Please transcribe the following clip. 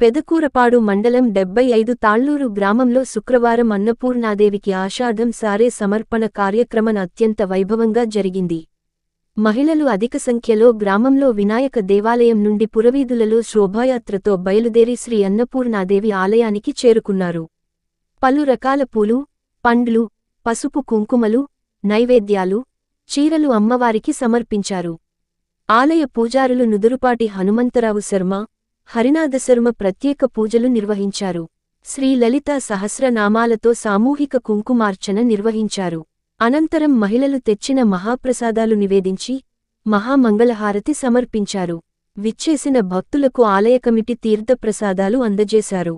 పెదకూరపాడు మండలం డెబ్బై ఐదు తాళ్ళూరు గ్రామంలో శుక్రవారం అన్నపూర్ణాదేవికి ఆషాఢం సారే సమర్పణ కార్యక్రమం అత్యంత వైభవంగా జరిగింది. మహిళలు అధిక సంఖ్యలో గ్రామంలో వినాయక దేవాలయం నుండి పురవీధులలో శోభాయాత్రతో బయలుదేరి శ్రీ అన్నపూర్ణాదేవి ఆలయానికి చేరుకున్నారు. పలు రకాల పూలు పండ్లు పసుపు కుంకుమలు నైవేద్యాలు చీరలు అమ్మవారికి సమర్పించారు. ఆలయ పూజారులు నుదురుపాటి హనుమంతరావు శర్మ హరినాథశర్మ ప్రత్యేక పూజలు నిర్వహించారు. శ్రీ లలిత సహస్రనామాలతో సామూహిక కుంకుమార్చన నిర్వహించారు. అనంతరం మహిళలు తెచ్చిన మహాప్రసాదాలు నివేదించి మహామంగళహారతి సమర్పించారు. విచ్చేసిన భక్తులకు ఆలయ కమిటీ తీర్థప్రసాదాలు అందజేశారు.